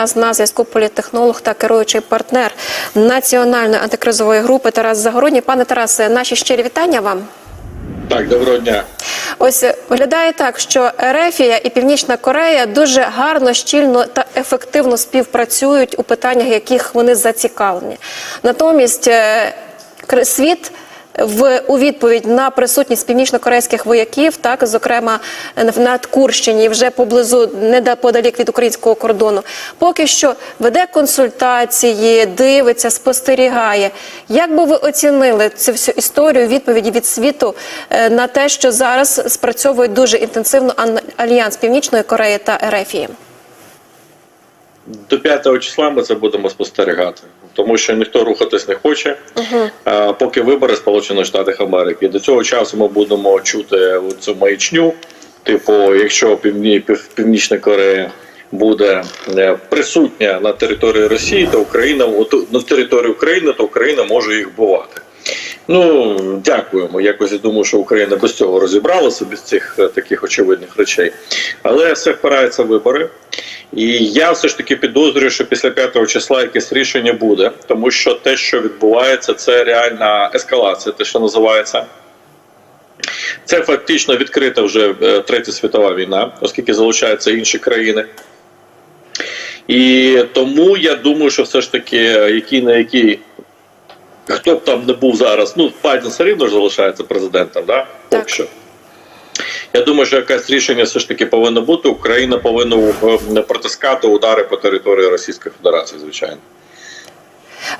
нас на зв'язку політтехнолог та керуючий партнер національної антикризової групи Тарас Загородній. Пане Тарасе, наші щирі вітання вам. Так, доброго дня. Ось е, виглядає так, що Ерефія і Північна Корея дуже гарно, щільно та ефективно співпрацюють у питаннях, яких вони зацікавлені. Натомість е, світ. В у відповідь на присутність північно-корейських вояків, так зокрема е, на Курщині, вже поблизу неподалік від українського кордону, поки що веде консультації, дивиться, спостерігає. Як би ви оцінили цю всю історію відповіді від світу е, на те, що зараз спрацьовує дуже інтенсивно альянс Північної Кореї та Ерефії? До 5 числа ми це будемо спостерігати, тому що ніхто рухатись не хоче, а, поки вибори Сполучених Штатів Америки. До цього часу ми будемо чути цю маячню. Типу, якщо Півні, Пів- Північна Корея буде е, присутня на території Росії, то Україна на території України, то Україна може їх вбивати. Ну, дякуємо. Якось я думаю, що Україна без цього розібралася, без цих е, таких очевидних речей. Але все впирається в вибори. І я все ж таки підозрюю, що після 5 числа якесь рішення буде, тому що те, що відбувається, це реальна ескалація, те, що називається. Це фактично відкрита вже е, третя світова війна, оскільки залучаються інші країни. І тому я думаю, що все ж таки, е, який на який хто б там не був зараз, ну Байден все рівно ж залишається президентом, да? Так. Що. Я думаю, що якесь рішення все ж таки повинно бути. Україна повинна е, протискати удари по території Російської Федерації, звичайно.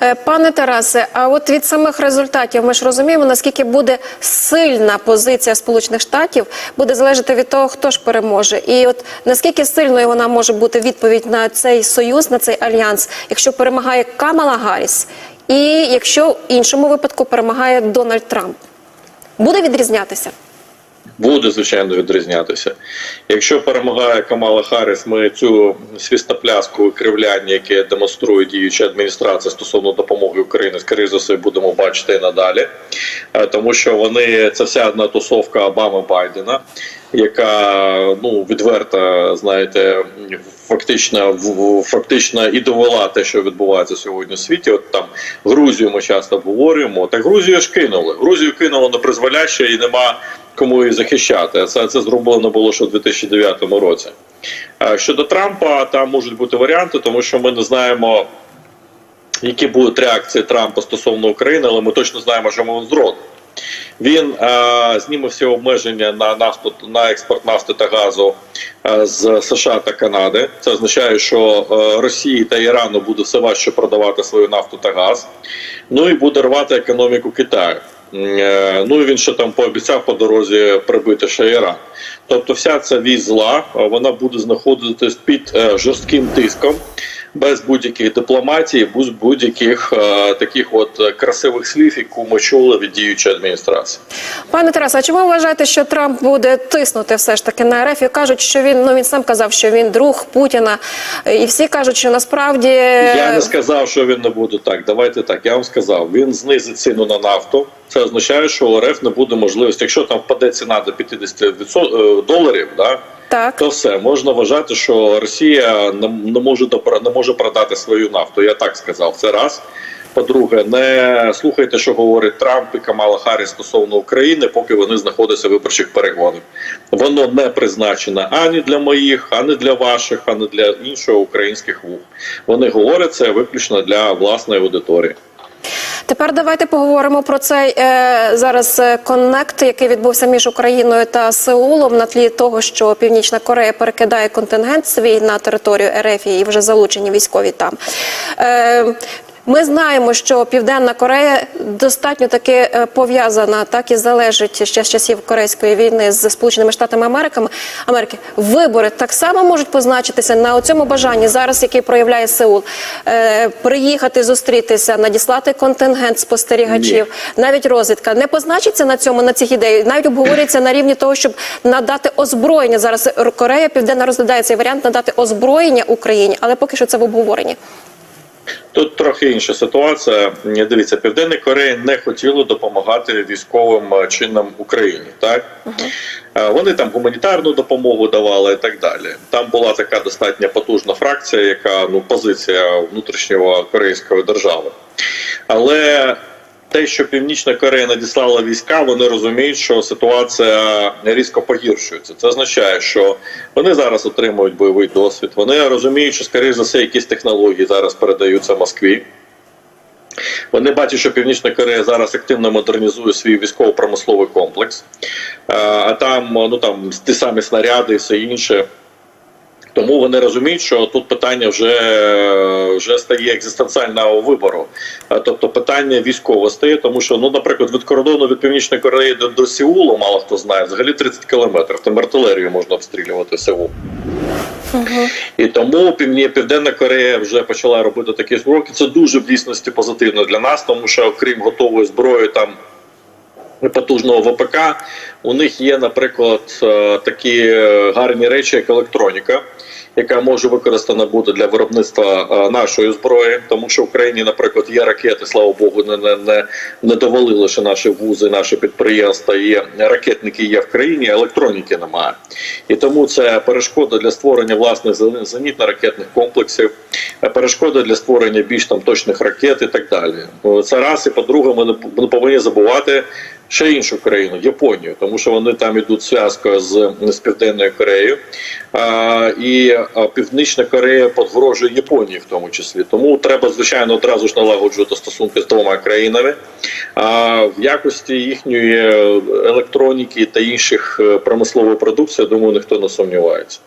Е, Пане Тарасе, а от від самих результатів ми ж розуміємо, наскільки буде сильна позиція Сполучених Штатів, буде залежати від того, хто ж переможе, і от наскільки сильною вона може бути відповідь на цей союз, на цей альянс, якщо перемагає Камала Гарріс, і якщо в іншому випадку перемагає Дональд Трамп, буде відрізнятися? Буде звичайно відрізнятися. Якщо перемагає Камала Харріс, ми цю свістопляску і кривляння, яке демонструє діюча адміністрація стосовно допомоги Україні, скоріше за все будемо бачити і надалі, Е, тому що вони це вся одна тусовка Обами Байдена, яка ну відверто, знаєте, фактично в- фактично і довела те, що відбувається сьогодні у світі. От там Грузію ми часто обговорюємо. Так Грузію ж кинули. Грузію кинули на призволяще і нема кому її захищати. Це, це зроблено було ще у 2009 році. Щодо Трампа, там можуть бути варіанти, тому що ми не знаємо, які будуть реакції Трампа стосовно України, але ми точно знаємо, що він зробить. Він е, зніме всі обмеження на нафту на експорт нафти та газу е, з США та Канади. Це означає, що е, Росії та Ірану буде все важче продавати свою нафту та газ. Ну і буде рвати економіку Китаю. Е, Ну і він ще там пообіцяв по дорозі прибити ще Іран. Тобто, вся ця вісь зла е, вона буде знаходитись під е, жорстким тиском. Без будь-яких дипломатій, без будь-яких е, таких от е, красивих слів, яку ми чули від діючої адміністрації. Пане Тарасе, а чому ви вважаєте, що Трамп буде тиснути все ж таки на РФ? І кажуть, що він ну він сам казав, що він друг Путіна, і всі кажуть, що насправді Я не сказав, що він не буде так. Давайте так. Я вам сказав, він знизить ціну на нафту. Це означає, що у РФ не буде можливості. Якщо там впаде ціна до 50 відсо- е, доларів, да, так. то все можна вважати, що Росія не, може не може продати свою нафту. Я так сказав. Це раз. По-друге, не слухайте, що говорить Трамп і Камала Харріс стосовно України, поки вони знаходяться в виборчих перегонах. Воно не призначено ані для моїх, ані для ваших, ані для іншого українських вух. Вони говорять це виключно для власної аудиторії. Тепер давайте поговоримо про цей е, зараз е, коннект, який відбувся між Україною та Сеулом на тлі того, що Північна Корея перекидає контингент свій на територію РФ і вже залучені військові там. Е, ми знаємо, що Південна Корея достатньо таки е, пов'язана, так і залежить ще з часів Корейської війни з Сполученими Штатами Америками Америки. Вибори так само можуть позначитися на цьому бажанні зараз, який проявляє Сеул, е, приїхати, зустрітися, надіслати контингент спостерігачів, навіть розвідка не позначиться на цьому на цих ідеях. Навіть обговорюється на рівні того, щоб надати озброєння. Зараз Корея Південна розглядає цей варіант надати озброєння Україні, але поки що це в обговоренні. Тут трохи інша ситуація. Дивіться, Південна Корея не хотіла допомагати військовим е, чинам Україні. Так угу. вони там гуманітарну допомогу давали і так далі. Там була така достатньо потужна фракція, яка ну позиція внутрішнього корейської держави. Але те, що Північна Корея надіслала війська, вони розуміють, що ситуація різко погіршується. Це означає, що вони зараз отримують бойовий досвід. Вони розуміють, що скоріш за все якісь технології зараз передаються Москві. Вони бачать, що Північна Корея зараз активно модернізує свій військово-промисловий комплекс, Е, а там ну там ті самі снаряди і все інше. Тому вони розуміють, що тут питання вже, вже стає екзистенціального вибору. Тобто питання військове стає, тому що, ну, наприклад, від кордону від Північної Кореї до, до Сеулу, мало хто знає, взагалі 30 кілометрів. Там артилерію можна обстрілювати Сеул. І тому Півні- Південна Корея вже почала робити такі кроки. Це дуже в дійсності позитивно для нас, тому що окрім готової зброї там. Потужного ВПК у них є, наприклад, е, такі гарні речі, як електроніка, яка може використана бути для виробництва е, нашої зброї, тому що в Україні, наприклад, є ракети, слава Богу, не, не, не, довели лише наші вузи, наші підприємства. Є ракетники є в країні, а електроніки немає. І тому це перешкода для створення власних зен- зенітно-ракетних комплексів, е, перешкода для створення більш там точних ракет і так далі. Це раз і по-друге, ми не повинні забувати ще іншу країну Японію, тому що вони там ідуть зв'язкою з, з Південною Кореєю. А, і а, Північна Корея подгрожує Японії в тому числі. Тому треба, звичайно, одразу ж налагоджувати стосунки з двома країнами. А в якості їхньої електроніки та інших е, промислової продукції, я думаю, ніхто не сумнівається.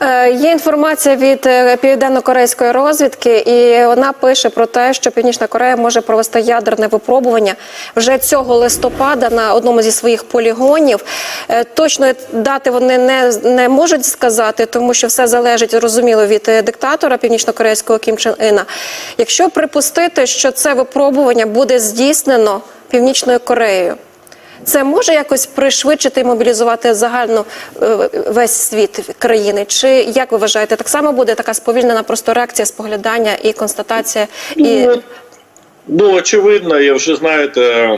Е, Є інформація від е, південно-корейської розвідки, і вона пише про те, що Північна Корея може провести ядерне випробування вже цього листопада на одному зі своїх полігонів. Е, Точної дати вони не, не можуть сказати, тому що все залежить зрозуміло від диктатора північно-корейського Кім Чен Іна. Якщо припустити, що це випробування буде здійснено Північною Кореєю. Це може якось пришвидшити і мобілізувати загально е, весь світ країни? Чи як ви вважаєте, так само буде така сповільнена просто реакція, споглядання і констатація? І Ну, Ну, очевидно, і вже знаєте,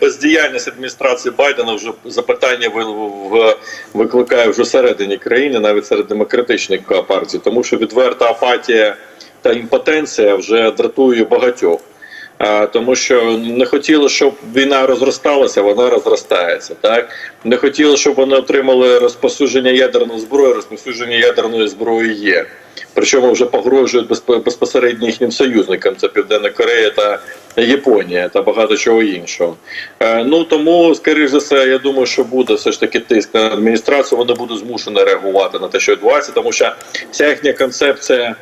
бездіяльність адміністрації Байдена вже запитання ви- викликає вже всередині країни, навіть серед демократичних партій, тому що відверта апатія та імпотенція вже дратує багатьох. Тому що не хотіли, щоб війна розросталася, вона розростається. Так не хотіли, щоб вони отримали розпосудження ядерної зброї. Розпосудження ядерної зброї є. Причому вже погрожують безпосередньо їхнім союзникам. Це Південна Корея та Японія та багато чого іншого. Е, ну тому, скоріш за все, я думаю, що буде все ж таки тиск на адміністрацію. Вони будуть змушені реагувати на те, що відбувається, тому що вся їхня концепція.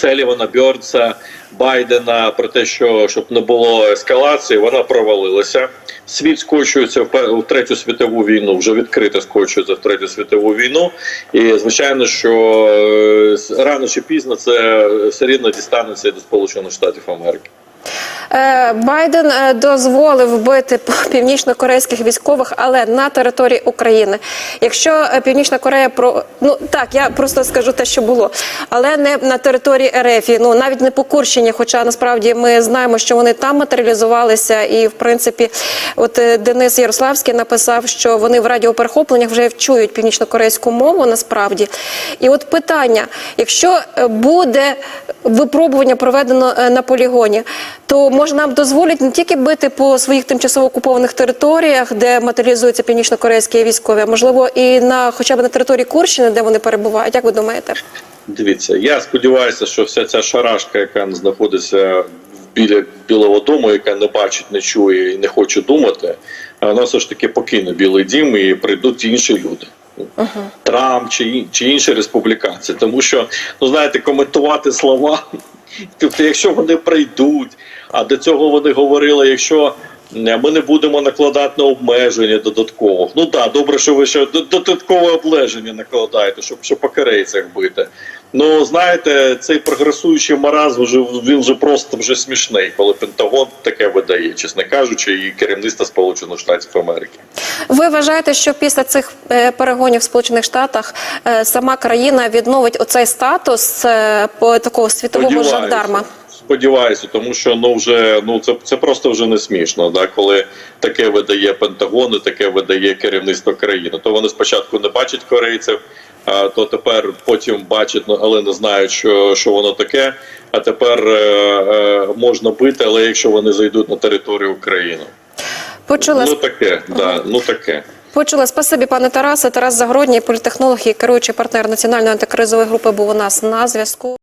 Селівана Бьорнса, Байдена про те, що щоб не було ескалації, вона провалилася. Світ скочується в третю світову війну, вже відкрито скочується в третю світову війну. І звичайно, що е, рано чи пізно це все рівно дістанеться до Сполучених Штатів Америки. Е, Байден е, дозволив вбити північно-корейських військових, але на території України. Якщо е, Північна Корея про ну так, я просто скажу те, що було, але не на території РФ, ну навіть не по Курщині, хоча насправді ми знаємо, що вони там матеріалізувалися, і в принципі, от Денис Ярославський написав, що вони в радіоперехопленнях вже чують північно-корейську мову насправді. І от питання: якщо буде випробування проведено на полігоні, то може нам дозволять не тільки бити по своїх тимчасово окупованих територіях, де матеріалізуються північно-корейські військові, а можливо і на хоча б на території Курщини, де вони перебувають. Як ви думаєте? Дивіться, я сподіваюся, що вся ця шарашка, яка знаходиться біля Білого Дому, яка не бачить, не чує і не хоче думати, вона все ж таки покине Білий Дім і прийдуть інші люди. Трамп чи, чи інші республіканці. Тому що, ну знаєте, коментувати слова, тобто, якщо вони прийдуть, а до цього вони говорили, якщо. е, Ми не будемо накладати на обмеження додаткових. Ну так, добре, що ви ще додаткове обмеження накладаєте, щоб, щоб по корейцях бити. Ну знаєте, цей прогресуючий маразм вже він вже просто вже смішний, коли Пентагон таке видає, чесно кажучи, і керівництво Сполучених Штатів Америки. Ви вважаєте, що після цих е, перегонів в Сполучених Штатах е, сама країна відновить оцей статус е, по такого світового жандарма? Сподіваюся, тому що ну вже ну це це просто вже не смішно. Да, коли таке видає Пентагон, і таке видає керівництво країни. То вони спочатку не бачать корейців, то тепер потім бачать, ну, але не знають, що, що воно таке. А тепер е, е, можна бити, але якщо вони зайдуть на територію України, почула ну таке, да, ну таке. Почула. Спасибі, пане Тарасе. Тарас Загородній, політехнолог і керуючий партнер національної антикризової групи був у нас на зв'язку.